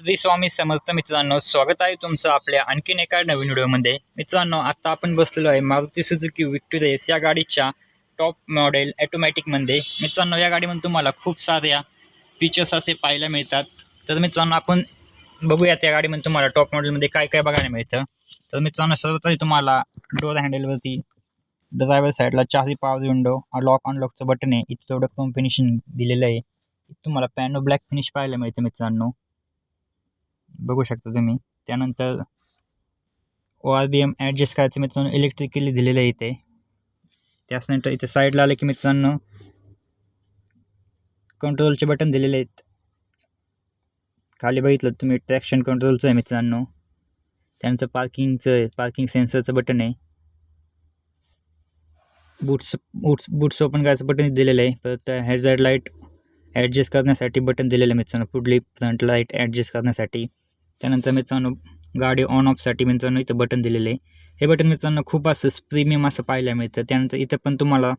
श्री स्वामी समर्थ मित्रांनो स्वागत आहे तुमचं आपल्या आणखीन एका नवीन व्हिडिओमध्ये. मित्रांनो आता आपण बसलेलो आहे मारुती सुजुकी विक्टोरियस या गाडीच्या टॉप मॉडेल ॲटोमॅटिकमध्ये मित्रांनो या गाडीमध्ये तुम्हाला खूप साऱ्या फीचर्स असे पाहायला मिळतात. तर मित्रांनो आपण बघूयात या गाडीमध्ये तुम्हाला टॉप मॉडेलमध्ये काय काय बघायला मिळतं. तर मित्रांनो सर्वतरी तुम्हाला डोर हँडलवरती ड्रायव्हर साईडला चारही पॉवर विंडो लॉक अनलॉकचं बटन आहे. इथं थोडं कम फिनिशिंग दिलेलं आहे. तुम्हाला पॅनो ब्लॅक फिनिश पाहायला मिळतं मित्रांनो. बघू शकता तुम्ही. त्यानंतर O R V M adjust करायचं मित्रांनो इलेक्ट्रिकली दिलेलं आहे इथे. त्याच्यानंतर इथे साईडला आलं की मित्रांनो कंट्रोलचे बटन दिलेले आहेत. खाली बघितलं तुम्ही ट्रॅक्शन कंट्रोलचं आहे मित्रांनो. त्यानंतर पार्किंगचं पार्किंग सेन्सरचं बटन आहे. बूट्स बूट्स बूट्स ओपन करायचं बटन दिलेलं आहे. परत हेडझाईड लाइट ॲडजस्ट करण्यासाठी बटन दिलेलं आहे मित्रांनो पुढली फ्रंट लाइट ॲडजस्ट करण्यासाठी. त्यानंतर मित्रांनो गाडी ऑन ऑफसाठी मित्रांनो इथं बटन दिलेलं आहे. हे बटन मित्रांनो खूप असं प्रीमियम असं पाहायला मिळतं. त्यानंतर इथं पण तुम्हाला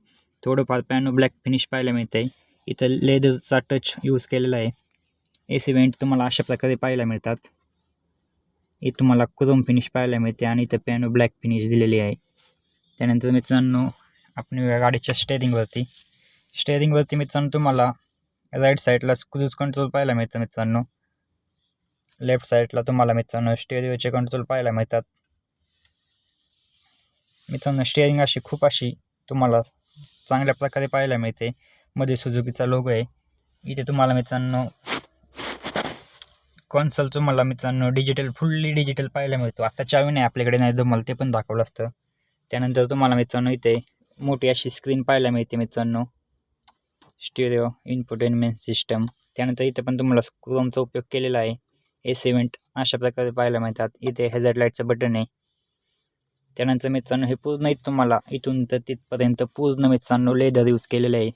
थोडंफार पॅनो ब्लॅक फिनिश पाहायला मिळतं आहे इथं लेदरचा टच यूज केलेला आहे. ए वेंट तुम्हाला अशा प्रकारे पाहायला मिळतात. इथं तुम्हाला क्रोम फिनिश पाहायला मिळते आणि इथं पॅनो ब्लॅक फिनिश दिलेली आहे. त्यानंतर मित्रांनो आपण गाडीच्या स्टेअरिंगवरती स्टेअरिंगवरती मित्रांनो तुम्हाला राईट साईडला क्रूज कंट्रोल पाहायला मिळतं मित्रांनो. लेफ्ट साईडला तुम्हाला मित्रांनो स्टेअरिंगचे कंट्रोल पाहायला मिळतात. मित्रांनो स्टेअरिंग अशी खूप अशी तुम्हाला चांगल्या प्रकारे पाहायला मिळते. मध्ये सुझुकीचा लोगो आहे. इथे तुम्हाला मित्रांनो कॉन्सोल तुम्हाला मित्रांनो डिजिटल फुल्ली डिजिटल पाहायला मिळतो. आता चावी नाही आपल्याकडे नाही तुम्हाला ते पण दाखवलं असतं. त्यानंतर तुम्हाला मित्रांनो इथे मोठी अशी स्क्रीन पाहायला मिळते मित्रांनो. स्टेरिओ इन्फोटेनमेंट सिस्टम त्यानंतर इथे पण तुम्हाला क्रोमचा उपयोग केलेला आहे. ए सिमेंट अशा प्रकारे पाहायला मिळतात. इथे हेझर लाईटचं बटन आहे. त्यानंतर मित्रांनो हे पूर्ण इथं तुम्हाला. इथून तर तिथपर्यंत पूर्ण मित्रांनो लेदर यूज केलेलं आहे.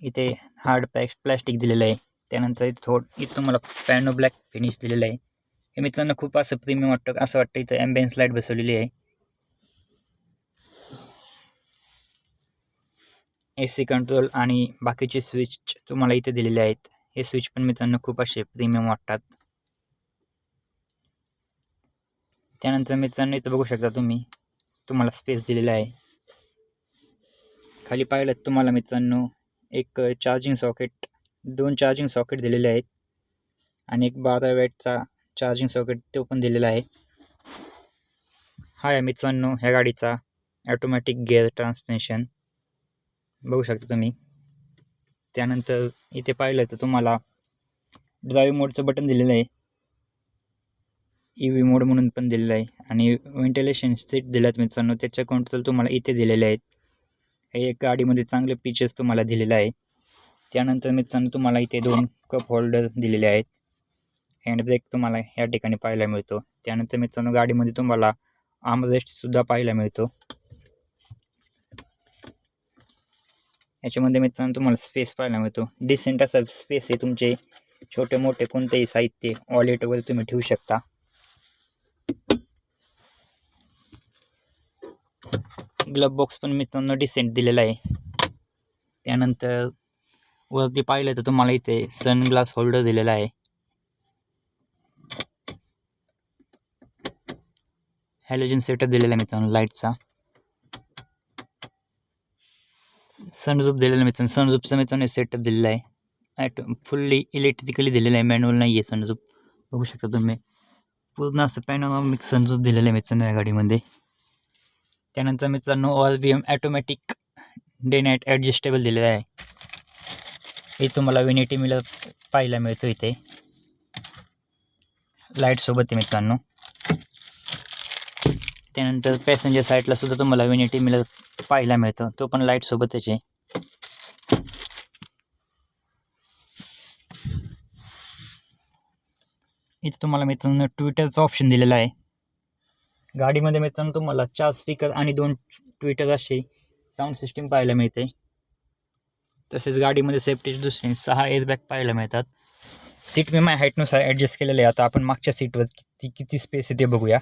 इथे हार्ड पॅक्स प्लॅस्टिक दिलेलं आहे. त्यानंतर इथे थोडं इथं तुम्हाला पॅनो ब्लॅक फिनिश दिलेलं आहे. हे मित्रांनो खूप असं प्रीमियम वाटतं असं वाटतं इथं ॲम्बियन्स लाइट बसवलेली आहे. ए सी कंट्रोल आणि बाकीचे स्विच तुम्हाला इथे दिलेले आहेत. हे स्विच पण मित्रांनो खूप असे प्रीमियम वाटतात. त्यानंतर मित्रांनो इथं बघू शकता तुम्ही तुम्हाला स्पेस दिलेला आहे. खाली पाहिलं तुम्हाला मित्रांनो एक चार्जिंग सॉकेट दोन चार्जिंग सॉकेट दिलेले आहेत. आणि एक बारा वॅटचा चार्जिंग सॉकेट तो पण दिलेला आहे. हा आहे मित्रांनो ह्या गाडीचा ॲटोमॅटिक गिअर ट्रान्समिशन बघू शकता तुम्ही. त्यानंतर इथे पाहिलं तर तुम्हाला ड्राईव्ह मोडचं बटन दिलेलं आहे. ई व्ही मोड म्हणून पण दिलेलं आहे. आणि व्हेंटिलेशन सीट दिल्यात मित्रांनो त्याच्या कंट्रोल तुम्हाला इथे दिलेले आहेत. हे एक गाडीमध्ये चांगले फीचर्स तुम्हाला दिलेलं आहे. त्यानंतर मित्रांनो तुम्हाला इथे दोन कप होल्डर दिलेले आहेत. हँडब्रेक तुम्हाला या ठिकाणी पाहायला मिळतो. त्यानंतर मित्रांनो गाडीमध्ये तुम्हाला आमरेस्टसुद्धा पाहायला मिळतो. याच्यामध्ये मित्रांनो तुम्हाला स्पेस पाहायला मिळतो. डिसेंट असा स्पेस आहे तुमचे. छोटे मोठे कोणतेही साहित्य वॉलेट वगैरे तुम्ही ठेवू शकता. ग्लब बॉक्स पण मित्रांनो डिसेंट दिलेला आहे. त्यानंतर वरती पाहिलं तर तुम्हाला इथे सनग्लास होल्डर दिलेला आहे. हॅलोजन सेटअप दिलेला आहे मित्रांनो लाईटचा सनरूप दिलेला मित्रांनो. सनरूपचा मित्रांनो सेटअप दिलेला आहे. ॲटो फुल्ली इलेक्ट्रिकली दिलेलं आहे. मॅन्युअल नाही आहे सनरूप बघू शकता तुम्ही. पूर्ण असं पॅनोमिक सनरूप दिलेलं आहे मित्रांनो या गाडीमध्ये. त्यानंतर मित्रांनो ऑल बी M automatic day night adjustable दिलेलं आहे. हे तुम्हाला विनिटी मिळत पाहायला मिळतो इथे. लाईटसोबत आहे मित्रांनो. त्यानंतर पॅसेंजर साईडला सुद्धा तुम्हाला विनिटी मिळत पाहायला मिळतं. तो पण लाईटसोबतच आहे. इथे तुम्हाला मित्रांनो ट्विटरचं ऑप्शन दिलेलं आहे. गाडीमध्ये मित्रांनो तुम्हाला चार स्पीकर आणि दोन ट्विटर अशी साऊंड सिस्टीम पाहायला मिळते. तसेच गाडीमध्ये सेफ्टीची दुसरी सहा एअरबॅग पाहायला मिळतात. सीट मी माझ्या हाईटनुसार ॲडजस्ट केलेलं आहे. आता आपण मागच्या सीटवर किती किती स्पेस आहे ते बघूया.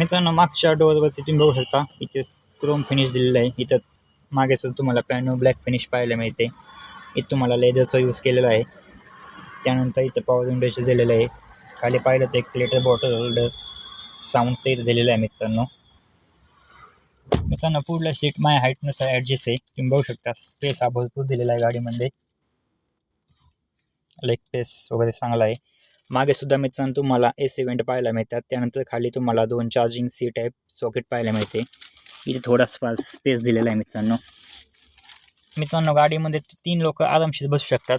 मित्रांनो मागच्या डोअरवरती तुम्ही बघू शकता इथे क्रोम फिनिश दिलेलं आहे. इथं मागे सुद्धा तुम्हाला पॅनो ब्लॅक फिनिश पाहायला मिळते. इथं तुम्हाला लेदरचा यूज केलेला आहे. त्यानंतर इथं पॉवर विंडोचं दिलेलं आहे. खाली पाहिलं तर एक लेटर बॉटल होल्डर साऊंडचं इथं दिलेलं आहे मित्रांनो. मित्रांनो पुढला सीट माझ्या हाईटनुसार ॲडजस्ट आहे. तुम्ही बघू शकता स्पेस हा भरपूर दिलेला आहे गाडीमध्ये. लेग स्पेस वगैरे चांगला आहे. मागे सुद्धा मित्रांनो तुम्हाला ए सिवेंट पाहायला मिळतात. त्यानंतर खाली तुम्हाला दोन चार्जिंग सी टाईप सॉकेट पाहायला मिळते. इथे थोडा स्पेस दिलेला आहे मित्रांनो. मित्रांनो गाडीमध्ये तीन लोक आरामशीर बसू शकतात.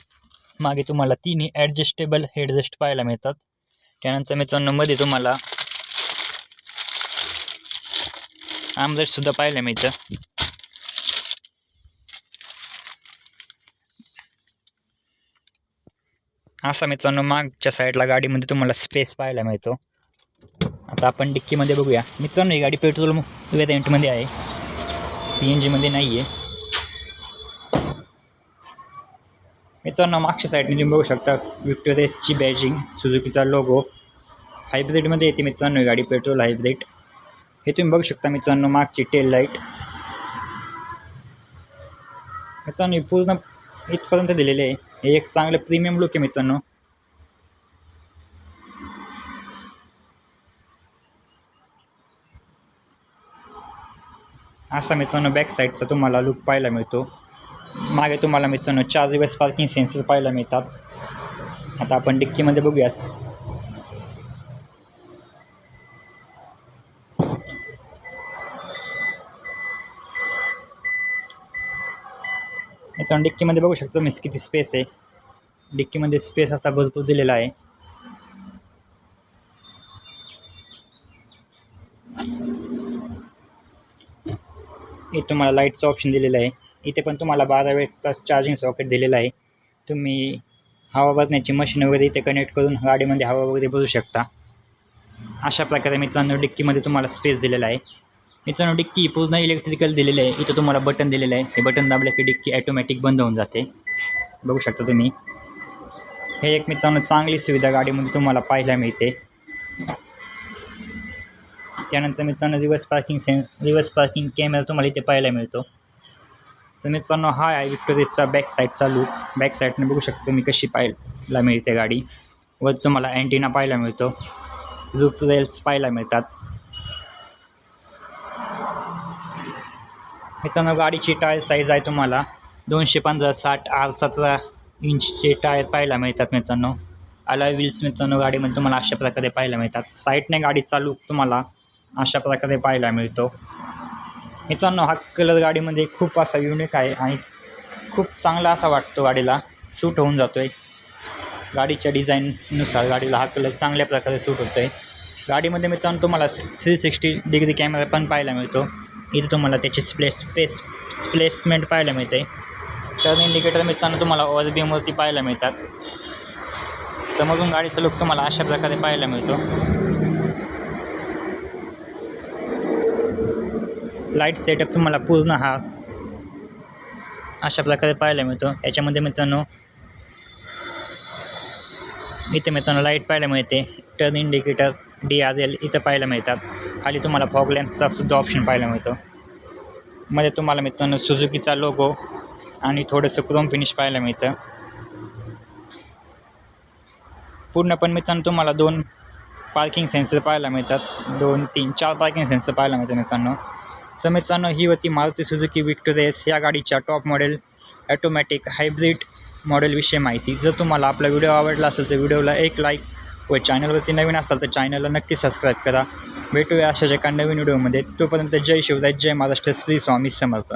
मागे तुम्हाला तिन्ही ॲडजस्टेबल हेडरेस्ट पाहायला मिळतात. त्यानंतर मित्रांनो मध्ये तुम्हाला आमरेस्टसुद्धा पाहायला मिळतं. असा मित्रांनो मागच्या साईडला गाडीमध्ये तुम्हाला स्पेस पाहायला मिळतो. आता आपण डिक्कीमध्ये बघूया. मित्रांनो ही गाडी पेट्रोल वेरियंटमध्ये आहे सी एन जीमध्ये नाही आहे मित्रांनो मागच्या साईडने तुम्ही बघू शकता विक्टोरियाची बॅजिंग सुझुकीचा लोगो हायब्रिडमध्ये येते मित्रांनो ही गाडी पेट्रोल हायब्रिड हे तुम्ही बघू शकता मित्रांनो मागची टेल लाइट मित्रांनो पूर्ण इथपर्यंत दिलेले आहे. हे एक चांगलं प्रीमियम लुक आहे मित्रांनो. असा मित्रांनो बॅक साईडचा तुम्हाला लुक पाहायला मिळतो. मागे तुम्हाला मित्रांनो चार दिवस पार्किंग सेन्सर पाहायला मिळतात. आता आपण डिक्कीमध्ये बघूया मित्रांनो डिक्कीमध्ये बघू शकतो मी किती स्पेस आहे. डिक्कीमध्ये स्पेस असा भरपूर दिलेला आहे. इथे तुम्हाला लाईटचं ऑप्शन दिलेलं आहे. इथे पण तुम्हाला बारा वेळचा चार्जिंग सॉकेट दिलेला आहे. तुम्ही हवा भरण्याची मशीन वगैरे इथे कनेक्ट करून गाडीमध्ये हवा वगैरे भरू शकता. अशा प्रकारे मित्रांनो डिक्कीमध्ये तुम्हाला स्पेस दिलेला आहे. मित्रांनो डिक्की पूर्ण इलेक्ट्रिकल दिलेलं आहे. इथं तुम्हाला बटन दिलेलं आहे. हे बटन दाबलं की डिक्की ॲटोमॅटिक बंद होऊन जाते. बघू शकता तुम्ही. हे एक मित्रांनो चांगली सुविधा गाडीमध्ये तुम्हाला पाहायला मिळते. त्यानंतर मित्रांनो रिवर्स पार्किंग सेन रिवर्स पार्किंग कॅमेरा तुम्हाला इथे पाहायला मिळतो. तर मित्रांनो हा आहे विक्टोरियाचा बॅक साईडचा लूक बॅक साईडने बघू शकता तुम्ही कशी पाहायला मिळते गाडी. वर तुम्हाला अँटिना पाहायला मिळतो. रूप रेल्स पाहायला मिळतात. मित्रांनो गाडीची टायर साईज आहे तुम्हाला. दोनशे पंधरा साठ आठ सतरा इंचचे टायर पाहायला मिळतात मित्रांनो. अलाय व्हील्स मित्रांनो गाडीमध्ये तुम्हाला अशा प्रकारे पाहायला मिळतात. साईडने गाडी चालू तुम्हाला अशा प्रकारे पाहायला मिळतो. मित्रांनो हा कलर गाडीमध्ये खूप असा युनिक आहे आणि खूप चांगला असा वाटतो गाडीला. सूट होऊन जातो आहे गाडीच्या डिझाईननुसार गाडीला हा कलर चांगल्या प्रकारे सूट होतो आहे गाडीमध्ये मित्रांनो तुम्हाला थ्री सिक्स्टी डिग्री कॅमेरा पण पाहायला मिळतो. इथे तुम्हाला त्याची स्प्लेस स्पेस स्प्लेसमेंट पाहायला मिळते. टर्न इंडिकेटर मित्रांनो तुम्हाला ओव्हरबीमवरती पाहायला मिळतात. समोरून गाडीचा लुक तुम्हाला अशा प्रकारे पाहायला मिळतो. लाइट सेटअप तुम्हाला पूर्ण हा अशा प्रकारे पाहायला मिळतो. याच्यामध्ये मित्रांनो इथे मित्रांनो लाइट पाहायला मिळते. टर्न इंडिकेटर एल इथं पाहायला मिळतात. खाली तुम्हाला फॉग लॅम्पचा सुद्धा ऑप्शन पाहायला मिळतो. मध्ये तुम्हाला मित्रांनो सुझुकीचा लोगो आणि थोडंसं क्रोम फिनिश पाहायला मिळतं. पूर्ण पण मित्रांनो तुम्हाला दोन पार्किंग सेन्सर पाहायला मिळतात. दोन तीन चार पार्किंग सेन्सर पाहायला मिळतात मित्रांनो. तर मित्रांनो ही होती मारुती सुझुकी विक्टोरियस या गाडीच्या टॉप मॉडेल ॲटोमॅटिक हायब्रिड मॉडेलविषयी माहिती. जर तुम्हाला आपला व्हिडिओ आवडला असेल तर व्हिडिओला एक लाईक व चॅनलवरती नवीन असाल तर चॅनलला नक्की सबस्क्राईब करा. भेटूया अशाच एका नवीन व्हिडिओमध्ये तोपर्यंत जय शिवराय जय महाराष्ट्र. श्री स्वामी समर्थ.